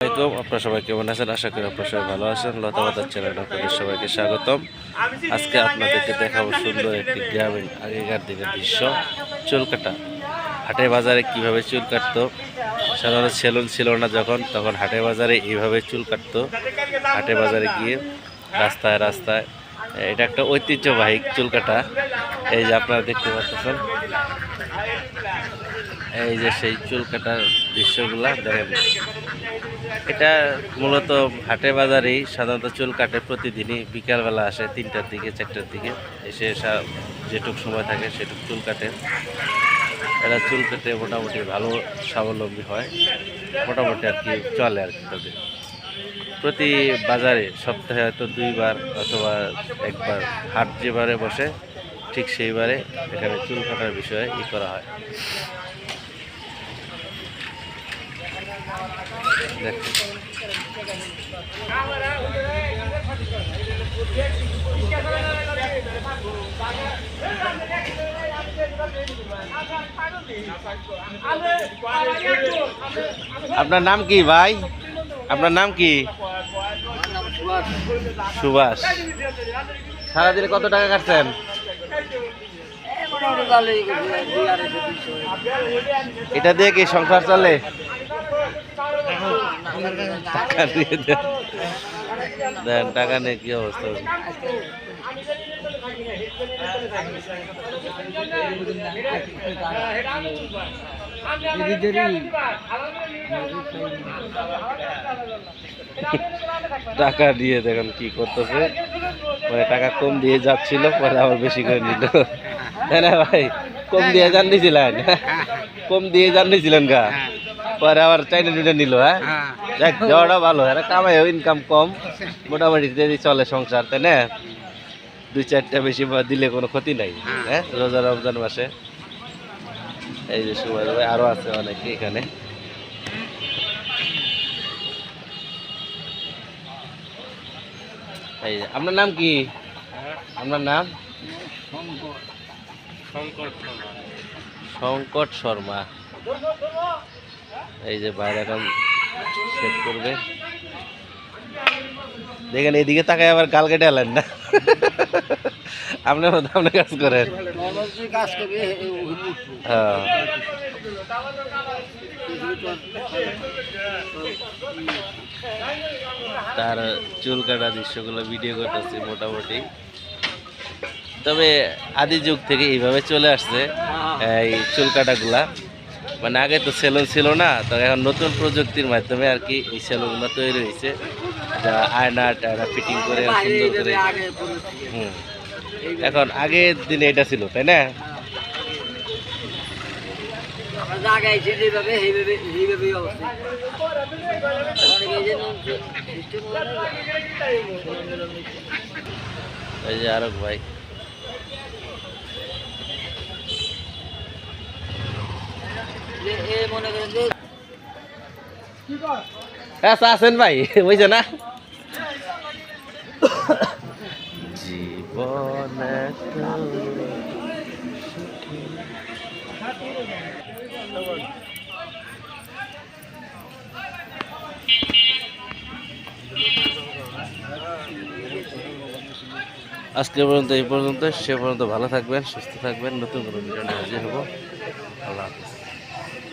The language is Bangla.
আসসালামাইকুম আপনারা সবাই কেমন আছেন? আশা করি আপনারা সবাই ভালো আছেন। লতাবাদার চ্যানেলে আপনাদের সবাইকে স্বাগতম। আজকে আপনাদেরকে দেখাবো সুন্দর একটি গ্রামীণ আগেকার দিনের দৃশ্য। চুল কাটা হাটে বাজারে কীভাবে চুল কাটতো? সাধারণত সেলুন ছিল না যখন তখন হাটে বাজারে এইভাবে চুল কাটতো। হাটে বাজারে গিয়ে রাস্তায় রাস্তায় এটা একটা ঐতিহ্যবাহী চুল কাটা। এই যে আপনারা দেখতে পাচ্ছেন এই যে সেই চুল কাটার দৃশ্যগুলা, দেখেন। এটা মূলত হাটে বাজারেই সাধারণত চুল কাটে প্রতিদিনই। বিকালবেলা আসে তিনটার দিকে, চারটার দিকে। এসে যেটুক সময় থাকে সেটুক চুল কাটে। এরা চুল কেটে মোটামুটি ভালো স্বাবলম্বী হয়। মোটামুটি আর কি চলে আর কি তাদের। প্রতি বাজারে সপ্তাহে হয়তো দুইবার অথবা একবার হাট যেবারে বসে, ঠিক সেইবারে এখানে চুল কাটার বিষয়ে ই করা হয়। আপনার নাম কি ভাই? আপনার নাম কি? সুভাষ। সারাদিনে কত টাকা কাটছেন? এটা দিয়ে কি সংসার চলে? টাকা দিয়ে দেন দেন টাকা নিয়ে কি অবস্থা টাকা দিয়ে দেখেন কি করতেছে। মানে টাকা কম দিয়ে যাচ্ছিল, পরে আবার বেশি করে নিল। না ভাই, কম দিয়ে জান দিয়েছিলেন কম দিয়ে জান দিয়েছিলেন গা। পরে আবার চাইনা টুইনা নিল হ্যাঁ? দেখ যাওয়াটা ভালো এরা কামাই ইনকাম কম। মোটামুটি চলে সংসার তাই না? দুই চারটা বেশি দিলে কোনো ক্ষতি নাই হ্যাঁ। রোজা রমজান মাসে। এই যে সুভাষ ভাই আরও আছে অনেকে এখানে। এই যে, আপনার নাম কি? আপনার নাম? শঙ্কর শর্মা। এই যে বাইরে এখন সেট করবে। দেখেন, এদিকে তাকায় আবার গাল কেটে আলেন না। আপনার মতো আপনি কাজ করেন। হ্যাঁ। তার চুল কাটা দৃশ্যগুলো ভিডিও করতেছি মোটামুটি। তবে আদি যুগ থেকে এইভাবে চলে আসছে এই চুল কাটাগুলা। মানে আগে তো সেলুন ছিল না তো এখন নতুন প্রযুক্তির মাধ্যমে আর কি এই সেলুনগুলো তৈরি হয়েছে। যা আয়না টায়না ফিটিং করে সুন্দর করে। হুম। এখন আগের দিনে এটা ছিল তাই না? এই যে আরক ভাই। হ্যাঁ আছেন ভাই বুঝছে না? জীবন আজকে পর্যন্ত এই পর্যন্ত সে পর্যন্ত ভালো থাকবেন সুস্থ থাকবেন। নতুন কোনো ভিডিও নিয়ে হাজির হব। আল্লাহ হাফিজ।